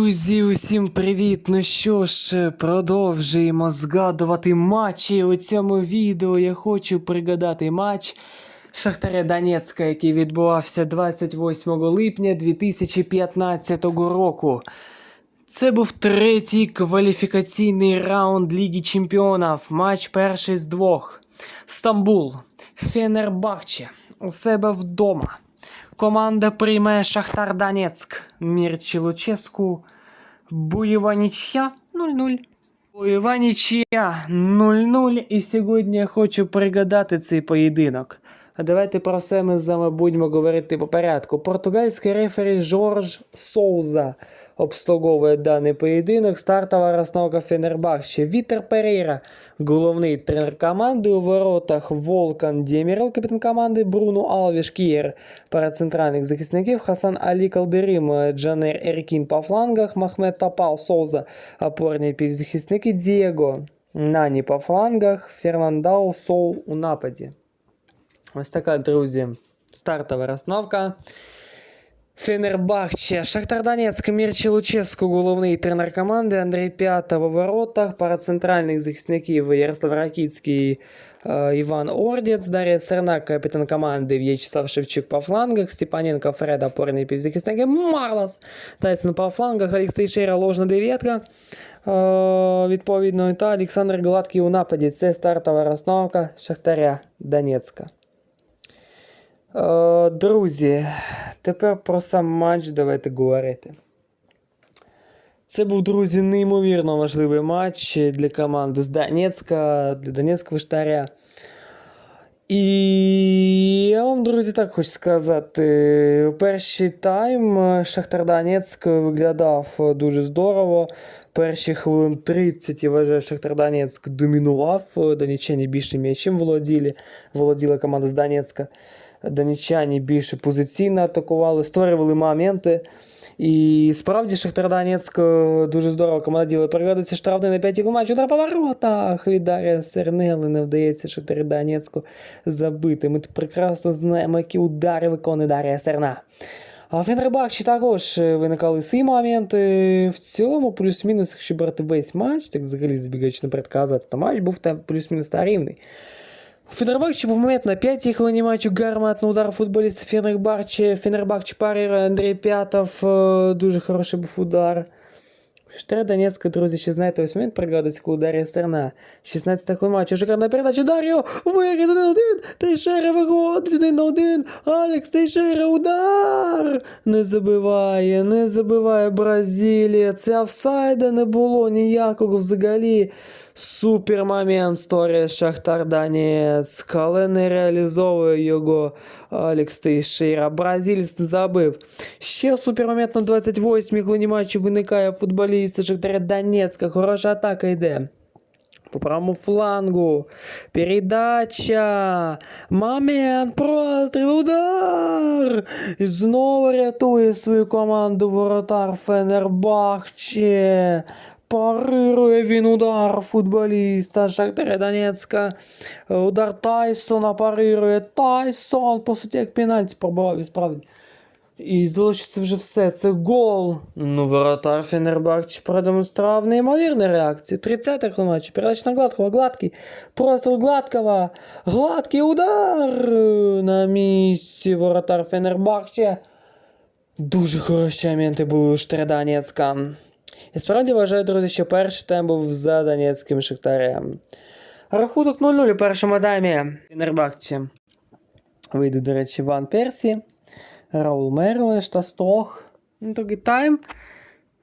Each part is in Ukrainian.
Друзі, усім привіт! Ну що ж, продовжуємо згадувати матчі. У цьому відео я хочу пригадати матч Шахтаря Донецька, який відбувався 28 липня 2015 року. Це був третій кваліфікаційний раунд Ліги Чемпіонів. Матч перший з двох. Стамбул, Фенербахче, у себе вдома. Команда прийме Шахтар Донецьк. Мірчі Луческу. Бойова нічя 0-0. Бойова нічия 0-0. І сьогодні я хочу пригадати цей поєдинок. А давайте про все ми з вами будемо говорити по порядку. Португальський рефері Жорж Соуза обслуговує даний поєдинок. Стартова розновка Фенербахче. Вітер Перейра, головний тренер команди. У воротах Волкан Демірел, капітан команди, Бруно Алвіш Кієр. Пара центральних захисників Хасан Алі Калдерим, Джанер Еркін по флангах, Махмед Тапал Соуза, опорні півзахисники Дієго. Нані по флангах, Фернандау Соу у нападі. Ось така, друзі, стартова розновка. Фенербахче, Шахтар Донецьк, Мірчі Луческу, головний тренер команди, Андрій П'ята в воротах, пара центральних захисників Ярослав Ракіцький, е, Іван Ордєц, Дар'я Сернак, капітан команди, В'ячеслав Шевчук по флангах, Степаненко, Фред, опорний півзахисники, Марлос, Тайсон по флангах, Алекс Тейшера, ложна дев'ятка, е, відповідно, та Олександр Гладкий у нападі. Це стартова розновка Шахтаря Донецька. Е, Друзі, тепер про сам матч давайте говорити. Це був, друзі, неймовірно важливий матч для команди з Донецька, для Донецького штаря. І я вам, друзі, так хочу сказати. Перший тайм Шахтар Донецьк виглядав дуже здорово. Перші хвилин 30, я вважаю, Шахтар Донецьк домінував. Донеччані більше м'ячем володіли, володіла команда з Донецька. Донеччані більше позиційно атакували, створювали моменти. І справді Шахтар Донецьк е, дуже здорово команда діла. Переводиться штрафний на п'ятій матчу на поворотах від Дар'я Сернели не вдається Шахтарі Донецьку забити. Ми прекрасно знаємо, які удари виконує Дар'я Серна. А в Фенербахчі також е, виникали свої моменти. В цілому, плюс-мінус, якщо брати весь матч, так взагалі збігаючи наперед казати, то матч був там плюс-мінус та рівний. У Фенербахче був момент на п'ятій хвилині матчу гарматний удар футболіста Фенербахче. Фенербахче парирує Андрій П'ятов. е, Дуже хороший був удар. Штре Донецька, друзі, ще знаєте, ось момент пригадується, коли Дар'я Стерна. 16 хвилин матчу, шикарна передача. Дар'ю, вигід 1-1, Тейшера виходить 1-1, Алекс Тейшера, удар! Не забиває, не забиває Бразилія. Це офсайда не було ніякого взагалі. Супер момент створює Шахтар Донецьк, але не реалізовує його Алекс Тейшера. Бразилець не забив. Ще супер момент на 28-й хвилині матчу виникає футболіст Шахтаря Донецька. Хороша атака йде. По правому флангу. Передача. Момент. Простріл. Удар. І знову рятує свою команду воротар Фенербахче. Парирує він удар футболіста Шахтаря Донецька. Удар Тайсона парирує. Тайсон, по суті, як пенальті пробував і справді. І здалося, вже все. Це гол. Ну, воротар Фенербахче продемонстрував неймовірні реакції. 30 хвилин матчу. Передача на Гладкого. Гладкий. Простріл Гладкого. Гладкий удар. На місці воротар Фенербахче. Дуже хороші моменти були у Донецька. І справді вважаю, друзі, що перший тайм був за Донецьким Шахтарем. Рахунок 0-0 у першому таймі. Фенербахче. Вийде, до речі, Ван Персі. Раул Мерлеш та Стох. Ну, Другий тайм.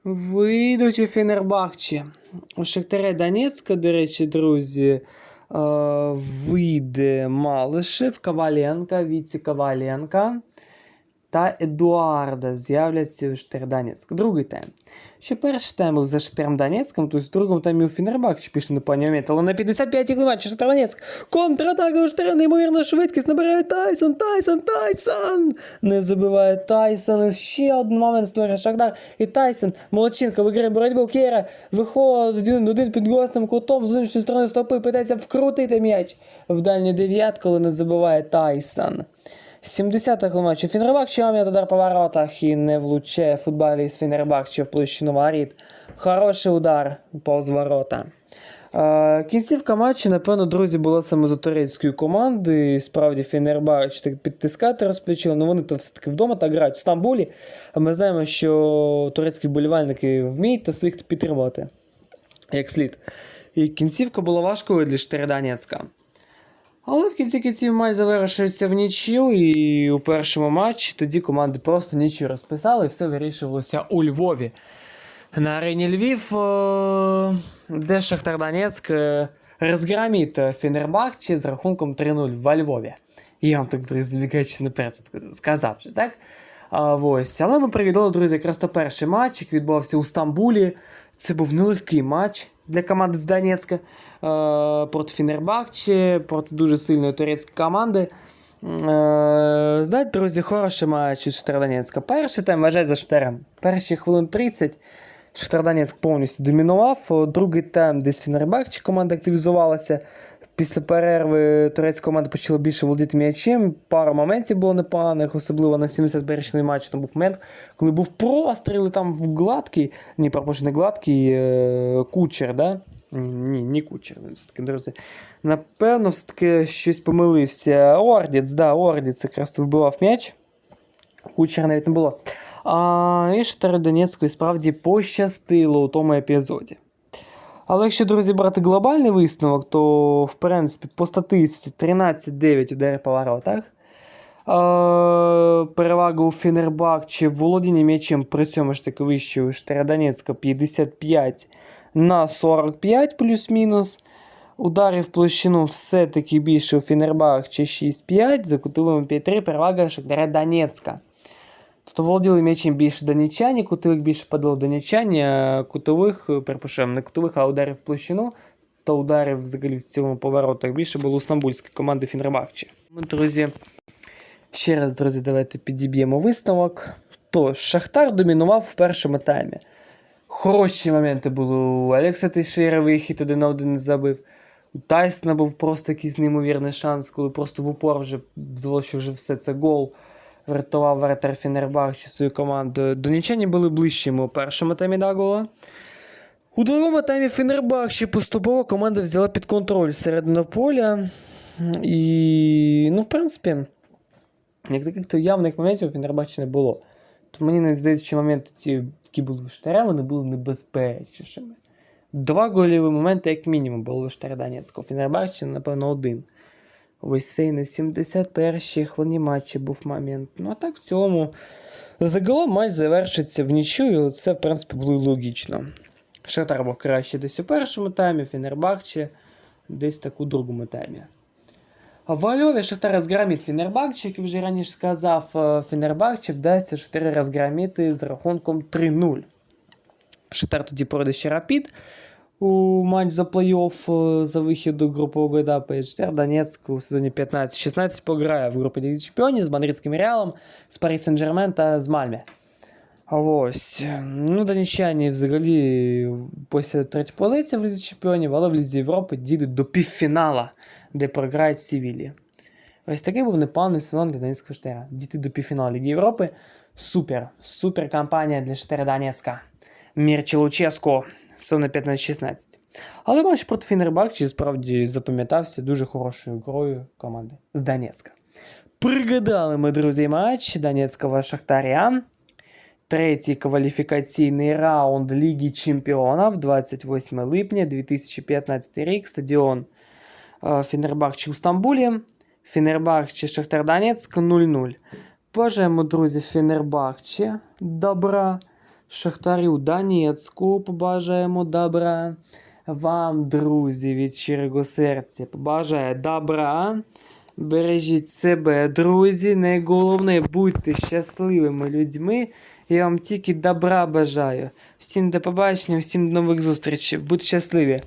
Вийдуть у Фенербахче. У Шахтаря Донецька, до речі, друзі, е, вийде Малишев, Коваленка, Віці Коваленка та Едуарда з'являться у Шахтар Донецьк. Другий тайм. Ще перший тайм за Шахтарем Донецьком, тобто в другому таймі у Фенербахче пішли на пані момент, але на 55-й климаті Шахтар Донецьк. Контратака у Шахтаря, неймовірна швидкість, набирає Тайсон, Тайсон, Тайсон! Не забиває Тайсон, ще один момент створює Шахтар. І Тайсон, Молодченко, виграє боротьбу Кєра, виходить один, один під гостем кутом, з іншої сторони стопи, питається вкрутити м'яч в дальню дев'ятку, але не забиває Тайсон. 70-х матчі Фінербахче м'яч удар по воротах і не влучає футболіст Фінербахче в площину воріт. Хороший удар повз ворота. Е, Кінцівка матчу, напевно, друзі, була саме з турецької команди. Справді Фенербач так підтискати розпочали, але вони то все-таки вдома так грають в Стамбулі. А ми знаємо, що турецькі болівальники вміють та своїх підтримувати як слід. І кінцівка була важкою для Штирдонецька. Але в кінці кінців матч завершився в нічю, і у першому матчі тоді команди просто нічого розписали, і все вирішувалося у Львові. На арені Львів, е, де Шахтар Донецьк е, розгромить Фенербахче з рахунком 3-0 во Львові. Я вам так, друзі, наперед сказав так? А, ось. Але ми привідали, друзі, якраз то перший матч, який відбувався у Стамбулі. Це був нелегкий матч для команди з Донецька е, проти Фінербахче, проти дуже сильної турецької команди. Е, знаєте, друзі, хороший матч від Шахтар Донецька. Перший тайм вважає за Штерем. Перші хвилин 30 Шахтар Донецьк повністю домінував. Другий тайм десь Фінербахче команда активізувалася. Після перерви турецька команда почала більше володіти м'ячем. Пару моментів було непоганих, особливо на 71-й матчі. Там був момент, коли був простріл і там в гладкий, ні, пропущений гладкий е, кучер, да? Ні, ні, кучер, все-таки, друзі. Напевно, все-таки щось помилився. Ордіц, да, Ордіц якраз вибивав м'яч. Кучера навіть не було. А, і Донецьку справді пощастило у тому епізоді. Але якщо, друзі, брати глобальний висновок, то в принципі по статистиці 13-9 удари по воротах. Е, перевага у Фенербахче володіння м'ячем при цьому ж таки вище у Штарадонецька 55 на 45 плюс-мінус. Ударів площину все-таки більше у Фенербахче 6-5, за кутовими 5-3 перевага Шахтаря Донецька. Тобто володіли м'ячем більше донечані, кутових більше падало донечані, а кутових, перепрошую, не кутових, а ударів в площину та ударів взагалі в цілому поворотах більше було у стамбульської команди Фінербахче. Ну, друзі, ще раз, друзі, давайте підіб'ємо висновок. То Шахтар домінував в першому таймі. Хороші моменти були у Олекса Тейшера, вихід один на один забив. У Тайсона був просто якийсь неймовірний шанс, коли просто в упор вже здалося, що вже все це гол. Врятував воротар Фенербахче свою команду. Донечані були ближчими у першому таймі до гола. У другому таймі Фенербахче поступово команда взяла під контроль середину поля. І, ну, в принципі, як таких то явних моментів у Фенербахче не було. То мені не здається, що моменти ці, які були в вони були небезпечнішими. Два гольові моменти, як мінімум, були у Штаря Донецького. Фенербахче, напевно, один. Цей на 71-й хвилині матчі був момент. Ну а так в цілому, загалом матч завершиться в нічию, це в принципі було і логічно. Шахтар був краще десь у першому таймі, Фенербахче десь так у другому таймі. В Альові Шахтар розгромить Фенербахче, як я вже раніше сказав, е, Фенербахче вдасться Шахтарі розгромити з рахунком 3-0. Шахтар тоді пройде ще Рапід у матч за плей-офф е, за вихід до групового етапу. І Шахтар Донецьк у сезоні 15-16 пограє в групі Ліги Чемпіонів з Мадридським Реалом, з Парі Сен-Жермен та з Мальме. Ось. Ну, донеччані взагалі після третьої позиції в Лізі Чемпіонів, але в Лізі Європи дійдуть до півфінала, де програють Севілі. Ось такий був непоганий сезон для Донецького Штера. Дійти до півфіналу Ліги Європи. Супер. Супер кампанія для Штера Донецька. Мірчі Луческо. Сезон 15-16. Але матч проти Фінербахчі справді запам'ятався дуже хорошою грою команди з Донецька. Пригадали ми, друзі, матч Донецького Шахтаря. Третій кваліфікаційний раунд Ліги Чемпіонів 28 липня 2015 рік. Стадіон е, Фінербахче у Стамбулі. Фінербахче Шахтар Донецьк 0-0. Бажаємо, друзі, Фінербахче добра. Шахтарю Донецьку побажаємо добра. Вам, друзі, від щирого серця побажаю добра. Бережіть себе, друзі. Найголовне, будьте щасливими людьми. Я вам тільки добра бажаю. Всім до побачення, всім до нових зустрічей. Будьте щасливі!